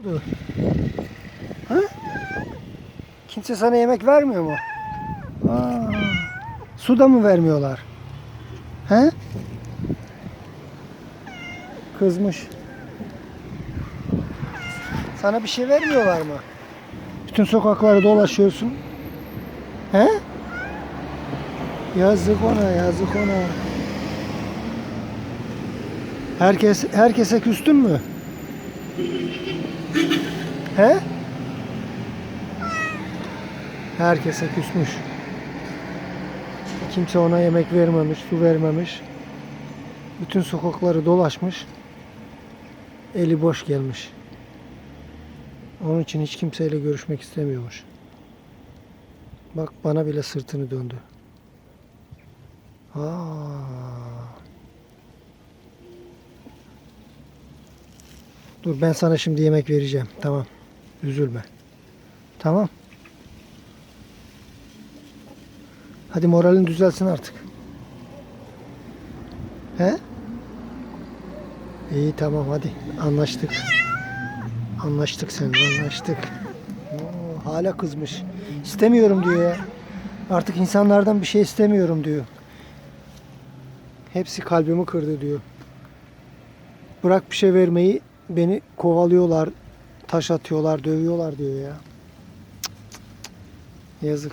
oldu? Ha? Kimse sana yemek vermiyor mu? Aa, su da mı vermiyorlar? He? Kızmış. Sana bir şey vermiyorlar mı? Bütün sokakları dolaşıyorsun. He? Yazık ona, yazık ona. Herkes herkese küstün mü? He? Herkese küsmüş. Kimse ona yemek vermemiş, su vermemiş. Bütün sokakları dolaşmış. Eli boş gelmiş. Onun için hiç kimseyle görüşmek istemiyormuş. Bak bana bile sırtını döndü. Aa. Dur ben sana şimdi yemek vereceğim. Tamam. Üzülme. Tamam. Hadi moralin düzelsin artık. He? İyi tamam hadi. Anlaştık. Anlaştık sen anlaştık. Oo, hala kızmış. İstemiyorum diyor ya. Artık insanlardan bir şey istemiyorum diyor. Hepsi kalbimi kırdı diyor. Bırak bir şey vermeyi beni kovalıyorlar, taş atıyorlar, dövüyorlar diyor ya. Yazık.